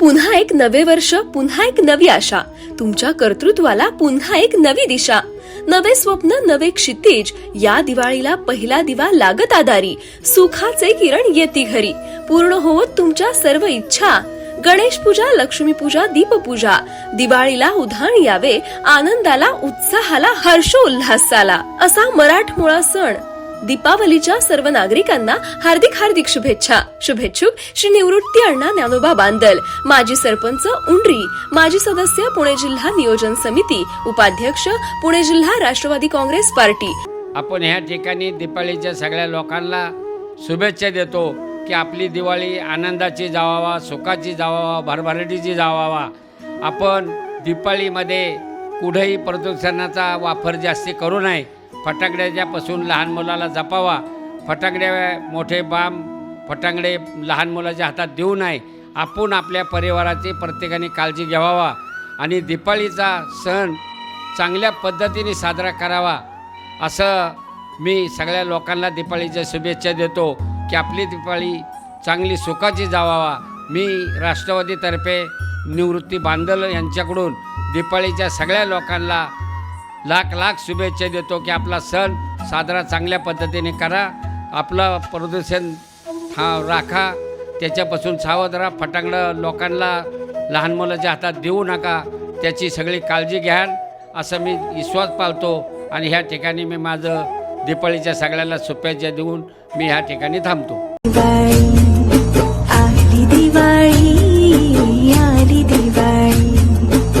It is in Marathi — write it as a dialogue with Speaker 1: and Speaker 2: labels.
Speaker 1: पुन्हा एक नवे वर्ष पुन्हा एक नवी आशा. तुमच्या कर्तृत्वाला पुन्हा एक नवी दिशा. नवे स्वप्न नवे क्षितिज या दिवाळीला पहिला दिवा लागत आधारी. सुखाचे किरण येती घरी. पूर्ण होवत तुमच्या सर्व इच्छा. गणेश पूजा लक्ष्मी पूजा दीपपूजा दिवाळीला उधाण यावे आनंदाला उत्साहाला हर्षोल्हासाला असा मराठमोळा सण. दीपावलीच्या सर्व नागरिकांना हार्दिक हार्दिक शुभेच्छा. शुभेच्छुक श्री निवृत्ती अण्णा ज्ञानोबा बांदल माजी सरपंच उंडरी माजी सदस्य पुणे जिल्हा नियोजन समिती उपाध्यक्ष पुणे जिल्हा राष्ट्रवादी काँग्रेस पार्टी.
Speaker 2: आपण ह्या ठिकाणी दीपावलीच्या सगळ्या लोकांना शुभेच्छा देतो की आपली दिवाळी आनंदाची जावावा सुखाची जावावा भरभराटीची जावावा. आपण दिपाळीमध्ये कुठेही प्रदूषणाचा वापर जास्ती करू नये. फटाकड्याच्यापासून लहान मुलाला जपावा. फटाकड्या मोठे बाम फटाकडे लहान मुलाच्या हातात देऊ नये. आपण आपल्या परिवाराची प्रत्येकाने काळजी घ्यावा आणि दिपाळीचा सण चांगल्या पद्धतीने साजरा करावा. असं मी सगळ्या लोकांना दिपाळीच्या शुभेच्छा देतो की आपली दिपाळी चांगली सुखाची जावावा. मी राष्ट्रवादीतर्फे निवृत्ती बांधल यांच्याकडून दिपाळीच्या सगळ्या लोकांना लाख लाख शुभेच्छा देतो की आपला सण साजरा चांगल्या पद्धतीने करा. आपलं प्रदूषण हा राखा. त्याच्यापासून सावध राहा. फटाकडं लोकांना लहान मुलाच्या हातात देऊ नका त्याची सगळी काळजी घ्या. असं मी विश्वास पाळतो आणि ह्या ठिकाणी मी माझं दिपाळीच्या सगळ्याला शुभेच्छा देऊन मी ह्या ठिकाणी थांबतो.